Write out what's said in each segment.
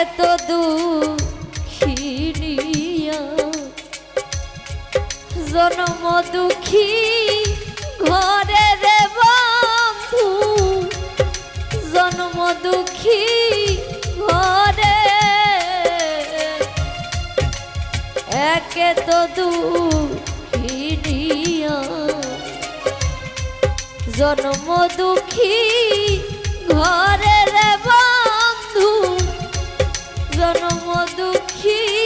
এত দুঃখিনিয়া জন্ম দুঃখী ঘরে রে বন্ধু। জনম দুখী ঘরে। একে তো দুঃখিনিয়া জনম দুখী ঘরে রে বন্ধু জনম দুঃখী।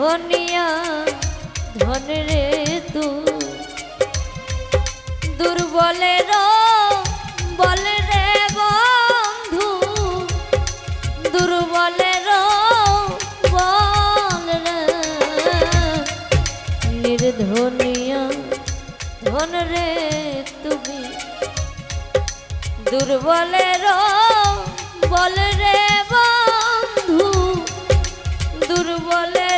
ধনিয়া, ধন রে তু। দুর্বলের, বল রে বন্ধু। দুর্বলের, বল নির্ধনিয়া, ধন রে তুমি। দুর্বলের, বল রে বন্ধু। দুর্বলের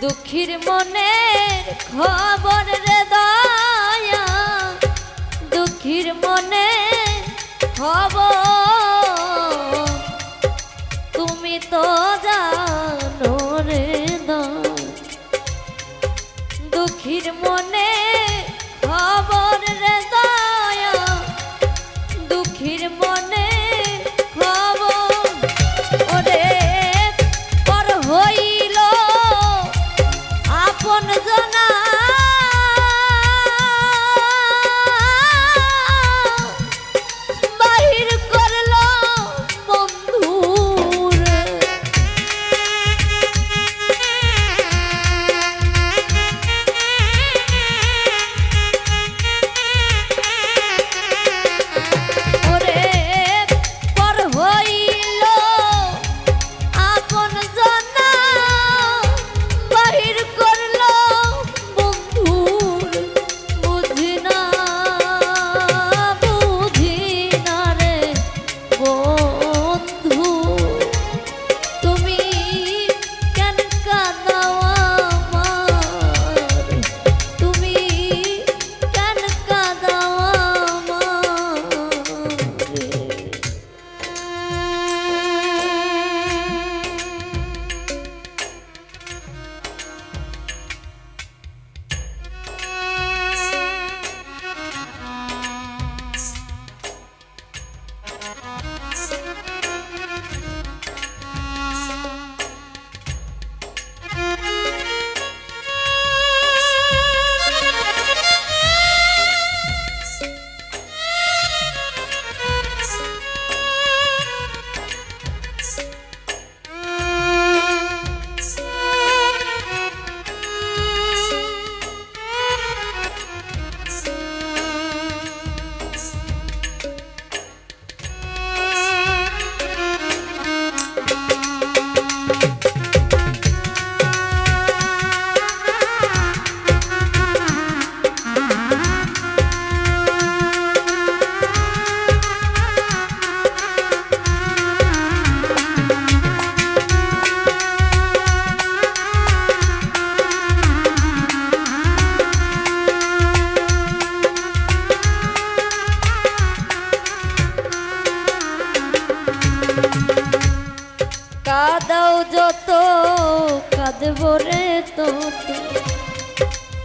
দুঃখীর মনের খবর রে দয়া। দুঃখীর মনে খবর। তুমি তো জানো রে দুঃখীর মনে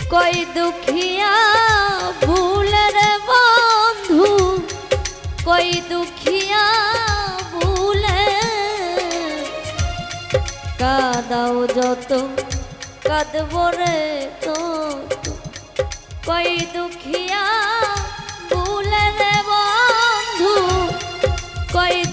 কই দুখিয়া ভুলে রে বন্ধু? কই দুখিয়া ভুলে? কাদাও যত, কাঁদব রে তো কই দুখিয়া ভুলে রে বন্ধু? কই